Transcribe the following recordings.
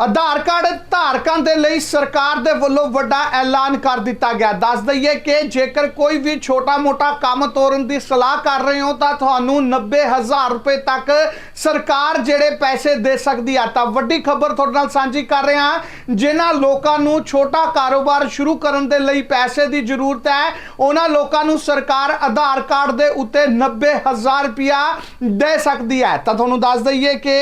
ਆਧਾਰ card ਧਾਰਕਾਂ ਦੇ ਲਈ ਸਰਕਾਰ ਦੇ ਵੱਲੋਂ ਵੱਡਾ ਐਲਾਨ ਕਰ ਦਿੱਤਾ ਗਿਆ। ਦੱਸ ਦਈਏ ਕਿ ਜੇਕਰ ਕੋਈ ਵੀ ਛੋਟਾ-ਮੋਟਾ ਕੰਮ ਤੋਰਨ ਦੀ ਸਲਾਹ ਕਰ ਰਹੇ ਹੋ, ਤਾਂ ਤੁਹਾਨੂੰ 90000 ਰੁਪਏ ਤੱਕ ਸਰਕਾਰ ਜਿਹੜੇ ਪੈਸੇ ਦੇ ਸਕਦੀ ਆ। ਤਾਂ ਵੱਡੀ ਖਬਰ ਤੁਹਾਡੇ ਨਾਲ ਸਾਂਝੀ ਕਰ ਰਹੇ ਹਾਂ, ਜਿਨ੍ਹਾਂ ਲੋਕਾਂ ਨੂੰ ਛੋਟਾ ਕਾਰੋਬਾਰ ਸ਼ੁਰੂ ਕਰਨ ਦੇ ਲਈ ਪੈਸੇ ਦੀ ਜ਼ਰੂਰਤ ਹੈ, ਉਹਨਾਂ ਲੋਕਾਂ ਨੂੰ ਸਰਕਾਰ ਆਧਾਰ ਕਾਰਡ ਦੇ ਉੱਤੇ 90000 ਰੁਪਇਆ ਦੇ ਸਕਦੀ ਹੈ। ਤਾਂ ਤੁਹਾਨੂੰ ਦੱਸ ਦਈਏ ਕਿ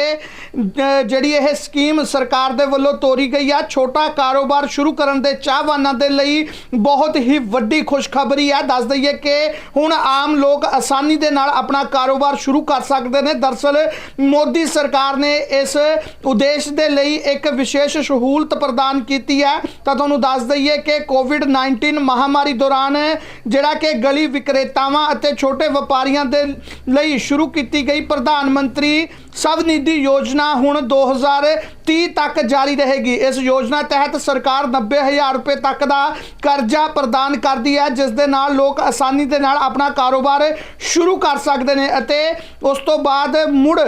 ਜਿਹੜੀ ਇਹ ਸਕੀਮ ਸਰਕਾਰ ਦੇ ਵੱਲੋਂ ਤੋਰੀ ਗਈ ਆ, ਛੋਟਾ ਕਾਰੋਬਾਰ ਸ਼ੁਰੂ ਕਰਨ ਦੇ ਚਾਹਵਾਨਾਂ ਦੇ ਲਈ ਬਹੁਤ ਹੀ ਵੱਡੀ ਖੁਸ਼ਖਬਰੀ ਹੈ ਦੱਸ ਦਈਏ ਕਿ ਹੁਣ ਆਮ ਲੋਕ ਆਸਾਨੀ ਦੇ ਨਾਲ ਆਪਣਾ ਕਾਰੋਬਾਰ ਸ਼ੁਰੂ ਕਰ ਸਕਦੇ ਨੇ। ਦਰਸਲ ਮੋਦੀ ਸਰਕਾਰ ਨੇ ਇਸ ਉਦੇਸ਼ ਦੇ ਲਈ ਇੱਕ ਵਿਸ਼ੇਸ਼ ਸਹੂਲਤ ਪ੍ਰਦਾਨ ਕੀਤੀ ਹੈ ਤਾਂ ਤੁਹਾਨੂੰ ਦੱਸ ਦਈਏ ਕਿ ਕੋਵਿਡ-19 ਮਹਾਮਾਰੀ ਦੌਰਾਨ ਜਿਹੜਾ ਕਿ ਗਲੀ ਵਿਕਰੇਤਾਵਾਂ ਅਤੇ ਛੋਟੇ ਵਪਾਰੀਆਂ ਦੇ ਲਈ ਸ਼ੁਰੂ ਕੀਤੀ ਗਈ ਪ੍ਰਧਾਨ ਮੰਤਰੀ ਸਵਨਿਧੀ ਯੋਜਨਾ ਯੋਜਨਾ ਹੁਣ 2030 ਤੱਕ ਜਾਰੀ ਰਹੇਗੀ। ਇਸ ਯੋਜਨਾ ਤਹਿਤ ਸਰਕਾਰ 90000 ਰੁਪਏ ਤੱਕ ਦਾ ਕਰਜ਼ਾ ਪ੍ਰਦਾਨ ਕਰਦੀ ਹੈ, ਜਿਸ ਦੇ ਨਾਲ ਲੋਕ ਆਸਾਨੀ ਦੇ ਨਾਲ ਆਪਣਾ ਕਾਰੋਬਾਰ ਸ਼ੁਰੂ ਕਰ ਸਕਦੇ ਨੇ ਅਤੇ ਉਸ ਤੋਂ ਬਾਅਦ ਮੁੜ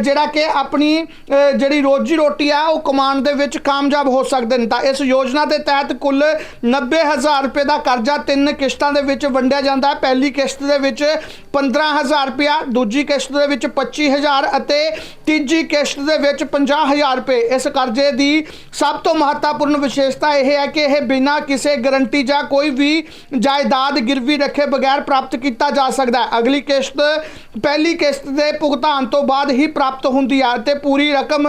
ਜਿਹੜਾ ਕਿ ਆਪਣੀ ਜਿਹੜੀ ਰੋਜੀ ਰੋਟੀ ਆ, ਉਹ ਕਮਾਉਣ ਦੇ ਵਿੱਚ ਕਾਮਯਾਬ ਹੋ ਸਕਦੇ ਨੇ। ਤਾਂ ਇਸ ਯੋਜਨਾ ਦੇ ਤਹਿਤ ਕੁੱਲ 90000 ਰੁਪਏ ਦਾ ਕਰਜ਼ਾ ਤਿੰਨ ਕਿਸ਼ਤਾਂ ਦੇ ਵਿੱਚ ਵੰਡਿਆ ਜਾਂਦਾ ਹੈ। ਪਹਿਲੀ ਕਿਸ਼ਤ ਦੇ ਵਿੱਚ 15000 ਰੁਪਇਆ, ਦੂਜੀ ਕਿਸ਼ਤ ਦੇ ਵਿੱਚ 25000 ਅਤੇ ਤੀਜੀ ਕਿਸ਼ਤ ਦੇ ਵਿੱਚ 50000 ਰੁਪਏ। ਇਸ ਕਰਜ਼ੇ ਦੀ ਸਭ ਤੋਂ ਮਹੱਤਵਪੂਰਨ ਵਿਸ਼ੇਸ਼ਤਾ ਇਹ ਹੈ ਕਿ ਇਹ ਬਿਨਾਂ ਕਿਸੇ ਗਾਰੰਟੀ ਜਾਂ ਕੋਈ ਵੀ ਜਾਇਦਾਦ ਗਿਰਵੀ ਰੱਖੇ ਬਗੈਰ ਪ੍ਰਾਪਤ ਕੀਤਾ ਜਾ ਸਕਦਾ ਹੈ। ਅਗਲੀ ਕਿਸ਼ਤ, ਪਹਿਲੀ ਕਿਸ਼ਤ ਦੇ ਭੁਗਤਾਨ ਤੋਂ ਬਾਅਦ ਹੀ ਪ੍ਰਾਪਤ ਹੁੰਦੀ ਹੈ ਤੇ ਪੂਰੀ ਰਕਮ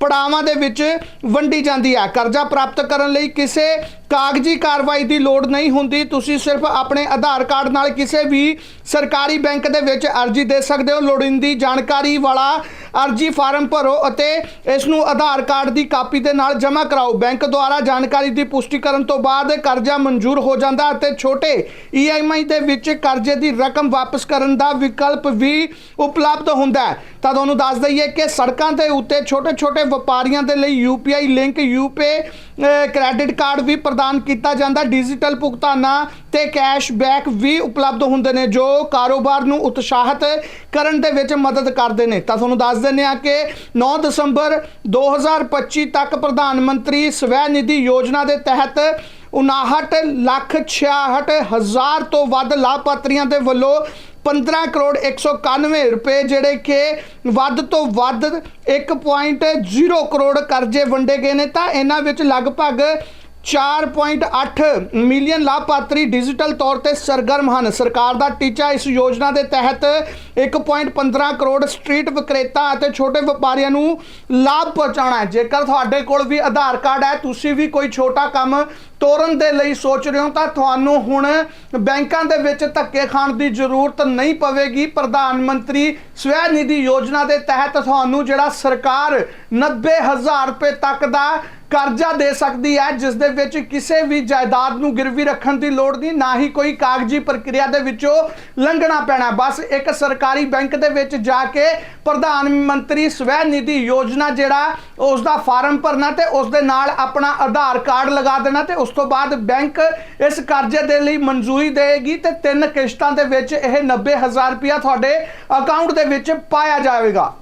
ਪੜਾਵਾਂ ਦੇ ਵਿੱਚ ਵੰਡੀ ਜਾਂਦੀ ਹੈ। ਕਰਜ਼ਾ ਪ੍ਰਾਪਤ ਕਰਨ ਲਈ ਕਿਸੇ ਕਾਗਜ਼ੀ ਕਾਰਵਾਈ ਦੀ ਲੋੜ ਨਹੀਂ ਹੁੰਦੀ। ਤੁਸੀਂ ਸਿਰਫ ਆਪਣੇ ਆਧਾਰ ਕਾਰਡ ਨਾਲ ਕਿਸੇ ਵੀ ਸਰਕਾਰੀ ਬੈਂਕ ਦੇ ਵਿੱਚ ਅਰਜ਼ੀ ਦੇ ਸਕਦੇ ਹੋ। ਲੋੜੀਂਦੀ ਜਾਣਕਾਰੀ ਵਾਲਾ ਅਰਜ਼ੀ ਫਾਰਮ ਭਰੋ ਅਤੇ ਇਸ ਨੂੰ ਆਧਾਰ ਕਾਰਡ ਦੀ ਕਾਪੀ ਦੇ ਨਾਲ ਜਮ੍ਹਾਂ ਕਰਾਓ। ਬੈਂਕ ਦੁਆਰਾ ਜਾਣਕਾਰੀ ਦੀ ਪੁਸ਼ਟੀ ਕਰਨ ਤੋਂ ਬਾਅਦ ਕਰਜ਼ਾ ਮਨਜ਼ੂਰ ਹੋ ਜਾਂਦਾ ਅਤੇ ਛੋਟੇ ਈਐਮਆਈ ਦੇ ਵਿੱਚ ਕਰਜ਼ੇ ਦੀ ਰਕਮ ਵਾਪਸ ਕਰਨ ਦਾ ਵਿਕਲਪ ਵੀ ਉਪਲਬਧ ਹੁੰਦਾ ਹੈ। ਤਾਂ ਤੁਹਾਨੂੰ ਦੱਸ ਦਈਏ ਕਿ ਸੜਕਾਂ ਦੇ ਉੱਤੇ ਛੋਟੇ-ਛੋਟੇ ਵਪਾਰੀਆਂ ਦੇ ਲਈ ਯੂਪੀਆਈ ਲਿੰਕ ਯੂਪੇ ਕ੍ਰੈਡਿਟ ਕਾਰਡ ਵੀ ਪ੍ਰਦਾਨ ਕੀਤਾ ਜਾਂਦਾ। ਡਿਜੀਟਲ ਭੁਗਤਾਨਾਂ ਤੇ ਕੈਸ਼ਬੈਕ ਵੀ ਉਪਲਬਧ ਹੁੰਦੇ ਨੇ, ਜੋ ਕਾਰੋਬਾਰ ਨੂੰ ਉਤਸ਼ਾਹਿਤ ਕਰਨ ਦੇ ਵਿੱਚ ਮਦਦ ਕਰਦੇ ਨੇ। ਤਾਂ ਤੁਹਾਨੂੰ ਦੱਸ ਦਿੰਦੇ ਆ ਕਿ 9 ਦਸੰਬਰ 2025 ਤੱਕ ਪ੍ਰਧਾਨ ਮੰਤਰੀ ਸਵੈ ਨਿਧੀ ਯੋਜਨਾ ਦੇ ਤਹਿਤ 59 ਲੱਖ 66 ਹਜ਼ਾਰ ਤੋਂ ਵੱਧ ਲਾਭਪਾਤਰੀਆਂ ਦੇ ਵੱਲੋਂ 15 ਕਰੋੜ 191 ਰੁਪਏ, ਜਿਹੜੇ ਕਿ ਵੱਧ ਤੋਂ ਵੱਧ 1.0 ਕਰੋੜ ਕਰਜ਼ੇ ਵੰਡੇ ਗਏ ਨੇ। ਤਾਂ ਇਹਨਾਂ ਵਿੱਚ ਲਗਭਗ 4.8 ਮਿਲੀਅਨ ਲਾਭਪਾਤਰੀ ਡਿਜੀਟਲ ਤੌਰ ਤੇ ਸਰਗਰਮ ਹਨ। ਸਰਕਾਰ ਦਾ ਟੀਚਾ ਇਸ ਯੋਜਨਾ ਦੇ ਤਹਿਤ 1.15 ਕਰੋੜ ਸਟਰੀਟ ਵਿਕਰੇਤਾ ਅਤੇ ਛੋਟੇ ਵਪਾਰੀਆਂ ਨੂੰ ਲਾਭ ਪਹੁੰਚਾਉਣਾ ਹੈ। ਜੇਕਰ ਤੁਹਾਡੇ ਕੋਲ ਵੀ ਆਧਾਰ ਕਾਰਡ ਹੈ, ਤੁਸੀਂ ਵੀ ਕੋਈ ਛੋਟਾ ਕੰਮ ਤੋਰਨ ਦੇ ਲਈ ਸੋਚ ਰਹੇ ਹੋ, ਤਾਂ ਤੁਹਾਨੂੰ ਹੁਣ ਬੈਂਕਾਂ ਦੇ ਵਿੱਚ ਧੱਕੇ ਖਾਣ ਦੀ ਜ਼ਰੂਰਤ ਨਹੀਂ ਪਵੇਗੀ। ਪ੍ਰਧਾਨ ਮੰਤਰੀ ਸਵੈ ਨਿਧੀ ਯੋਜਨਾ ਦੇ ਤਹਿਤ ਤੁਹਾਨੂੰ ਜਿਹੜਾ ਸਰਕਾਰ 90000 ਰੁਪਏ ਤੱਕ ਦਾ ਕਰਜ਼ਾ ਦੇ ਸਕਦੀ ਹੈ, ਜਿਸ ਦੇ ਵਿੱਚ ਕਿਸੇ ਵੀ ਜਾਇਦਾਦ ਨੂੰ ਗਿਰਵੀ ਰੱਖਣ ਦੀ ਲੋੜ ਨਹੀਂ, ਨਾ ਹੀ ਕੋਈ ਕਾਗਜ਼ੀ ਪ੍ਰਕਿਰਿਆ ਦੇ ਵਿੱਚੋਂ ਲੰਘਣਾ ਪੈਣਾ। ਬਸ ਇੱਕ ਸਰਕਾਰੀ ਬੈਂਕ ਦੇ ਵਿੱਚ ਜਾ ਕੇ ਪ੍ਰਧਾਨ ਮੰਤਰੀ ਸਵੈ ਨਿਧੀ ਯੋਜਨਾ ਜਿਹੜਾ ਉਸ ਦਾ ਫਾਰਮ ਭਰਨਾ ਤੇ ਉਸ ਦੇ ਨਾਲ ਆਪਣਾ ਆਧਾਰ ਕਾਰਡ ਲਗਾ ਦੇਣਾ ਤੇ ਉਸ ਤੋਂ ਬਾਅਦ ਬੈਂਕ ਇਸ ਕਰਜ਼ੇ ਦੇ ਲਈ ਮਨਜ਼ੂਰੀ ਦੇਗੀ ਤੇ ਤਿੰਨ ਕਿਸ਼ਤਾਂ ਦੇ ਵਿੱਚ ਇਹ 90000 ਰੁਪਇਆ ਤੁਹਾਡੇ ਅਕਾਊਂਟ ਦੇ ਵਿੱਚ ਪਾਇਆ ਜਾਵੇਗਾ।